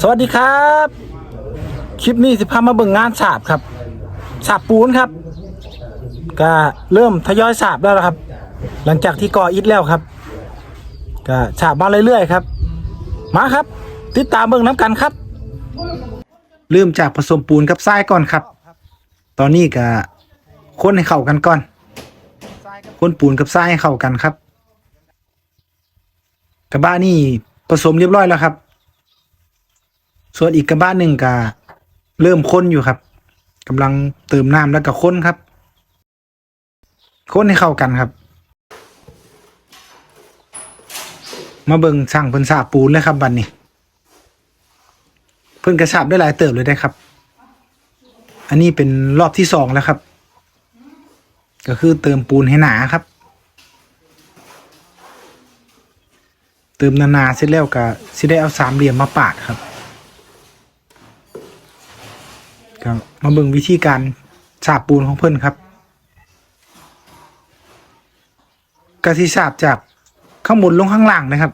สวัสดีครับ คลิปนี้สิพามาเบิ่งงานสาบครับสาบปูนครับ ก็เริ่มทยอยสาบแล้วครับ หลังจากที่ก่ออิฐแล้วครับ ก็สาบมาเรื่อยๆครับ มาครับ ติดตามเบิ่งน้ำกันครับ เริ่มจากผสมปูนกับทรายก่อนครับ ตอนนี้ก็คนให้เข้ากันก่อน คนปูนกับทรายให้เข้ากันครับ กระบะนี่ผสมเรียบร้อยแล้วครับ ส่วนอีกกระบะหนึ่งก็เริ่มค้นอยู่ครับกำลังเติมน้ำแล้วก็ค้นครับ ค้นให้เข้ากันครับ มาเบิ่งสั่งเพิ่นสาบปูนเลยครับบัดนนี้ เพิ่นกระสาบได้หลายเติบเลยได้ครับ อันนี้เป็นรอบที่สองแล้วครับ ก็คือเติมปูนให้หนาครับ เติมนานาเสร็จแล้วก็สิได้เอาสามเหลี่ยมมาปาดครับก็ มาเบิ่งวิธีการฉาบปูนของเพิ่นครับกสิฉาบจากข้างบนลงข้างล่างนะครับ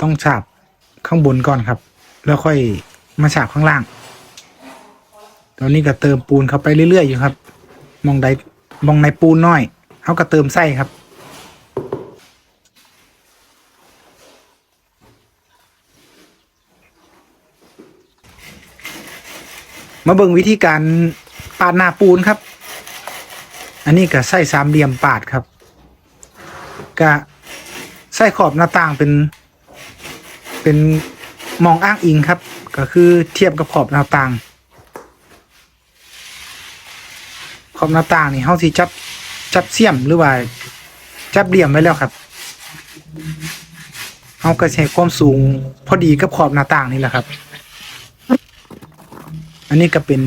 ต้องฉาบข้างบนก่อนครับ แล้วค่อยมาฉาบข้างล่าง ตอนนี้ก็เติมปูนเข้าไปเรื่อยๆอยู่ครับ มองใดมองในปูนน้อยเขาก็เติมไส้ครับ มาเบิ่งวิธีการปาดหน้าปูนครับ อันนี้ก็ไส้สามเหลี่ยมปาดครับก็ไส้ขอบหน้าต่างเป็น เป็นมองอ้างอิงครับ ก็คือเทียบกับขอบหน้าต่าง ขอบหน้าต่างนี่เฮาสิจับจับเสียมหรือว่า จับเหลี่ยมไว้แล้วครับเฮาก็ใช้ความสูงพอดีกับขอบหน้าต่างนี่แหละครับ อันนี้ก็เป็น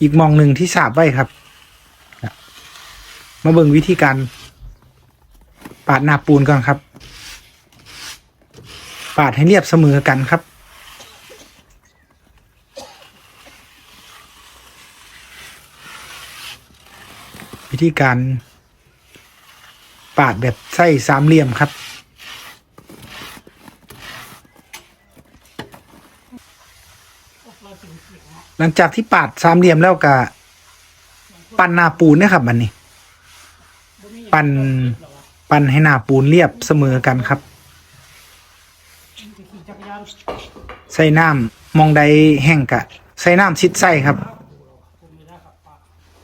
อีกมองหนึ่งที่สาบไว้ครับ มาเบิ่งวิธีการปาดหน้าปูนก่อนครับ ปาดให้เรียบเสมอกันครับวิธีการปาดแบบไส้สามเหลี่ยมครับ หลังจากที่ปาดสามเหลี่ยมแล้วก็ปั้นหน้าปูนนะครับบันนี้ ปั้นปั้นให้หน้าปูนเรียบเสมอกันครับ ใส่น้ำมองใดแห้งกะ ใส่น้ำชิดใส่ครับ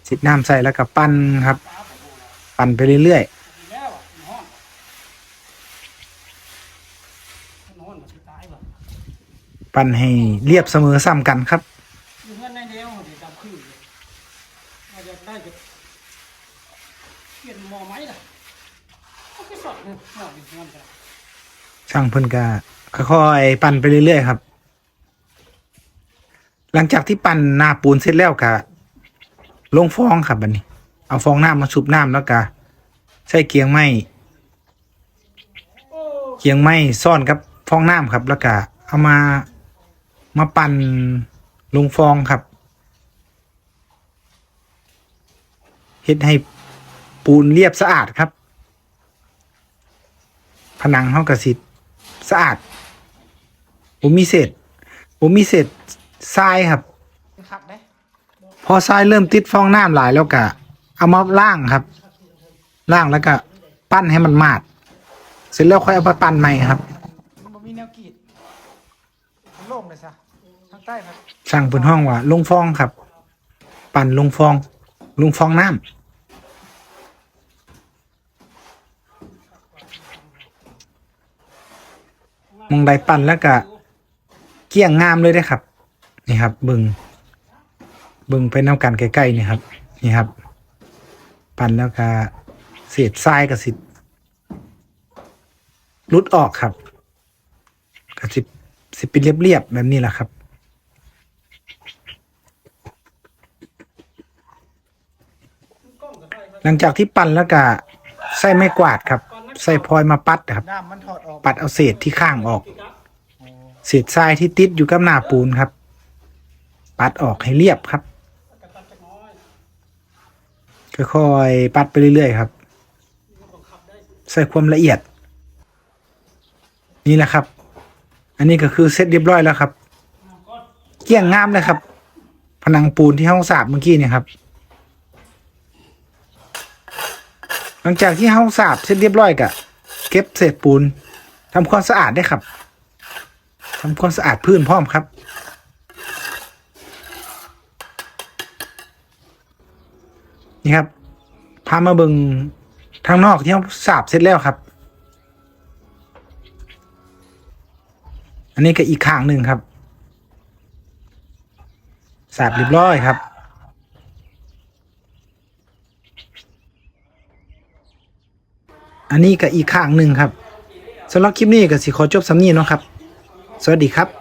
ชิดน้ำใส่แล้วก็ปั้นครับ ปั้นไปเรื่อยๆ ปั้นให้เรียบเสมอซ้ำกันครับอยู่เงินในเดียวเดี๋ยวจำคือเราจะได้จะเปลี่ยนหมอไหมล่ะก็ไปสอดเลยหมออยู่เงินกันช่างเพิ่นก็ค่อยๆปั่นไปเรื่อยๆครับ หลังจากที่ปั่นหน้าปูนเสร็จแล้วก็ลงฟองครับบัดนี้ เอาฟองน้ำมาชุบน้ำแล้วก็ใส่เกียงไม้เกียงไม้ซ่อนกับฟองน้ำครับ แล้วก็เอามา มาปั่นลงฟองครับเฮ็ดให้ปูนเรียบสะอาดครับ ผนังเฮากระสิสะอาดผมมีเศษผมมีเศษทรายครับพอทรายเริ่มติดฟองน้ำหลายแล้วก็เอามาล่างครับ ล่างแล้วก็ ปั้นให้มันมาด เสร็จแล้วค่อยเอาไปปั้นใหม่ครับ สั่งเพิ่นห้องว่าลงฟองครับ ปั่นลงฟอง ลงฟองน้ำมองใดปั่นแล้วก็เกี่ยงงามเลยได้ครับ นี่ครับ บึงบึงไปน้ำกันใกล้ๆนี่ครับ นี่ครับ ปั่นแล้วก็เศษทรายกับสิรุดออกครับก็สิสิเป็นเรียบๆแบบนี้แหละครับ หลังจากที่ปั่นแล้วก็ใส่ไม้กวาดครับ ใส่พลอยมาปัดครับ น้ำมันถอดออกปัดเอาเศษที่ข้างออก เศษทรายที่ติดอยู่กับหน้าปูนครับ ปัดออกให้เรียบครับ ค่อยๆปัดไปเรื่อยๆครับ ใส่ความละเอียด นี่แหละครับ อันนี้ก็คือเสร็จเรียบร้อยแล้วครับ เกลี่ยงงามเลยครับ ผนังปูนที่ห้องสาบเมื่อกี้เนี่ยครับ ห ลังจากที่ห้องสาบเสร็จเรียบร้อยก็เก็บเศษปูนทำความสะอาดได้ครับทำความสะอาดพื้นพร้อมครับ นี่ครับพามาเบิงทางนอกที่ห้องสาบเสร็จแล้วครับ อันนี้ก็อีกข้างหนึ่งครับสาบเรียบร้อยครับ อันนี้ก็อีกข้างหนึ่งครับสำหรับคลิปนี้ก็สิขอจบสำนีเนาะครับ สวัสดีครับ